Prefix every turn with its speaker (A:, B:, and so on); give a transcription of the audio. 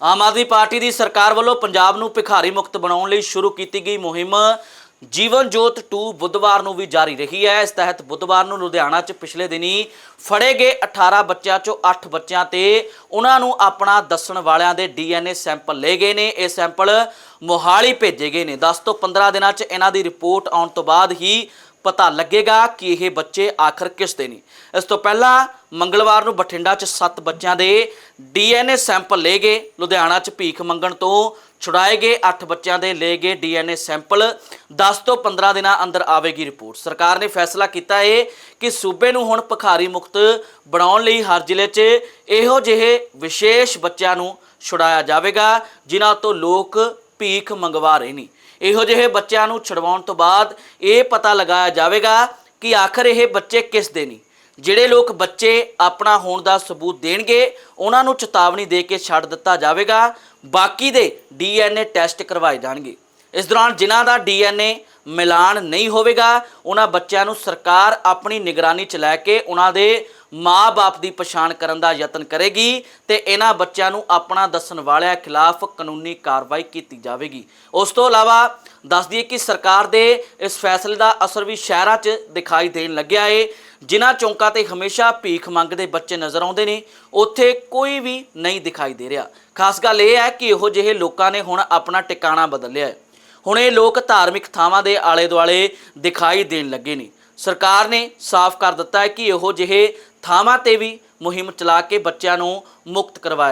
A: Aam Aadmi party ਦੀ ਸਰਕਾਰ ਵੱਲੋਂ ਪੰਜਾਬ ਨੂੰ ਭਿਖਾਰੀ ਮੁਕਤ ਬਣਾਉਣ ਲਈ ਸ਼ੁਰੂ ਕੀਤੀ ਗਈ ਮੁਹਿੰਮ ਜੀਵਨ ਜੋਤ 2 ਬੁੱਧਵਾਰ ਨੂੰ ਵੀ ਜਾਰੀ ਰਹੀ ਹੈ। ਇਸ ਤਹਿਤ ਬੁੱਧਵਾਰ ਨੂੰ ਲੁਧਿਆਣਾ 'ਚ ਪਿਛਲੇ ਦਿਨੀ ਫੜੇ ਗਏ 18 ਬੱਚਿਆਂ 'ਚੋਂ 8 ਬੱਚਿਆਂ ਤੇ ਉਹਨਾਂ ਨੂੰ ਆਪਣਾ ਦੱਸਣ ਵਾਲਿਆਂ ਦੇ ਡੀਐਨਏ ਸੈਂਪਲ ਲਏ ਗਏ ਨੇ। ਇਹ ਸੈਂਪਲ ਮੋਹਾਲੀ ਭੇਜੇ ਗਏ ਨੇ। 10 ਤੋਂ 15 ਦਿਨਾਂ 'ਚ ਇਹਨਾਂ ਦੀ ਰਿਪੋਰਟ ਆਉਣ ਤੋਂ ਬਾਅਦ ਹੀ ਪਤਾ ਲੱਗੇਗਾ ਕਿ ਇਹ ਬੱਚੇ ਆਖਰ ਕਿਸ ਦੇ ਨੇ। ਇਸ ਤੋਂ ਪਹਿਲਾਂ ਮੰਗਲਵਾਰ ਨੂੰ ਬਠਿੰਡਾ 'ਚ 7 ਬੱਚਿਆਂ ਦੇ ਡੀਐਨਏ ਸੈਂਪਲ ਲਏ ਗਏ। ਲੁਧਿਆਣਾ 'ਚ ਭੀਖ ਮੰਗਣ ਤੋਂ ਛੁਡਾਏ ਗਏ 8 ਬੱਚਿਆਂ ਦੇ ਲਏ ਗਏ ਡੀਐਨਏ ਸੈਂਪਲ। 10 ਤੋਂ 15 ਦਿਨਾਂ ਅੰਦਰ ਆਵੇਗੀ ਰਿਪੋਰਟ। ਸਰਕਾਰ ਨੇ ਫੈਸਲਾ ਕੀਤਾ ਹੈ ਕਿ ਸੂਬੇ ਨੂੰ ਹੁਣ ਭਿਖਾਰੀ ਮੁਕਤ ਬਣਾਉਣ ਲਈ ਹਰ ਜ਼ਿਲ੍ਹੇ 'ਚ ਇਹੋ ਜਿਹੇ ਵਿਸ਼ੇਸ਼ ਬੱਚਿਆਂ ਨੂੰ ਛੁਡਾਇਆ ਜਾਵੇਗਾ, ਜਿਨ੍ਹਾਂ ਤੋਂ ਲੋਕ ਭੀਖ ਮੰਗਵਾ ਰਹੇ ਨੇ। ਇਹੋ ਜਿਹੇ ਬੱਚਿਆਂ ਨੂੰ ਛੁਡਵਾਉਣ ਤੋਂ ਬਾਅਦ ਇਹ ਪਤਾ ਲਗਾਇਆ ਜਾਵੇਗਾ ਕਿ ਆਖਰ ਇਹ ਬੱਚੇ ਕਿਸ ਦੇ ਨੇ। ਜਿਹੜੇ ਲੋਕ ਬੱਚੇ ਆਪਣਾ ਹੋਣ ਦਾ ਸਬੂਤ ਦੇਣਗੇ, ਉਹਨਾਂ ਨੂੰ ਚੇਤਾਵਨੀ ਦੇ ਕੇ ਛੱਡ ਦਿੱਤਾ ਜਾਵੇਗਾ। ਬਾਕੀ ਦੇ ਡੀਐਨਏ ਟੈਸਟ ਕਰਵਾਏ ਜਾਣਗੇ। ਇਸ ਦੌਰਾਨ ਜਿਨ੍ਹਾਂ ਦਾ ਡੀਐਨਏ ਮਿਲਾਨ ਨਹੀਂ ਹੋਵੇਗਾ, ਉਹਨਾਂ ਬੱਚਿਆਂ ਨੂੰ ਸਰਕਾਰ ਆਪਣੀ ਨਿਗਰਾਨੀ 'ਚ ਲੈ ਕੇ ਉਹਨਾਂ ਦੇ ਮਾਂ-ਬਾਪ ਦੀ ਪਛਾਣ ਕਰਨ ਦਾ ਯਤਨ ਕਰੇਗੀ ਤੇ ਇਹਨਾਂ ਬੱਚਿਆਂ ਨੂੰ ਆਪਣਾ ਦੱਸਣ ਵਾਲਿਆਂ ਖਿਲਾਫ ਕਾਨੂੰਨੀ ਕਾਰਵਾਈ ਕੀਤੀ ਜਾਵੇਗੀ। ਉਸ ਤੋਂ ਇਲਾਵਾ ਦੱਸ ਦਈਏ ਕਿ ਸਰਕਾਰ ਦੇ ਇਸ ਫੈਸਲੇ ਦਾ ਅਸਰ ਵੀ ਸ਼ਹਿਰਾਂ 'ਚ ਦਿਖਾਈ ਦੇਣ ਲੱਗਿਆ ਏ, ਜਿਨ੍ਹਾਂ ਚੌਂਕਾਂ ਤੇ ਹਮੇਸ਼ਾ ਭੀਖ ਮੰਗਦੇ ਬੱਚੇ ਨਜ਼ਰ ਆਉਂਦੇ ਨੇ, ਉੱਥੇ ਕੋਈ ਵੀ ਨਹੀਂ ਦਿਖਾਈ ਦੇ ਰਿਹਾ। ਖਾਸ ਗੱਲ ਇਹ ਹੈ ਕਿ ਇਹੋ ਜਿਹੇ ਲੋਕਾਂ ਨੇ ਹੁਣ ਆਪਣਾ ਟਿਕਾਣਾ ਬਦਲ ਲਿਆ ਹੈ। ਹੁਣ ਇਹ ਲੋਕ ਧਾਰਮਿਕ ਥਾਵਾਂ ਦੇ ਆਲੇ ਦੁਆਲੇ ਦਿਖਾਈ ਦੇਣ ਲੱਗੇ ਨੇ। ਸਰਕਾਰ ਨੇ ਸਾਫ਼ ਕਰ ਦਿੱਤਾ ਹੈ ਕਿ ਇਹੋ ਜਿਹੇ ਥਾਵਾਂ ਤੇ ਵੀ ਮੁਹਿੰਮ ਚਲਾ ਕੇ ਬੱਚਿਆਂ ਨੂੰ ਮੁਕਤ ਕਰਵਾਇਆ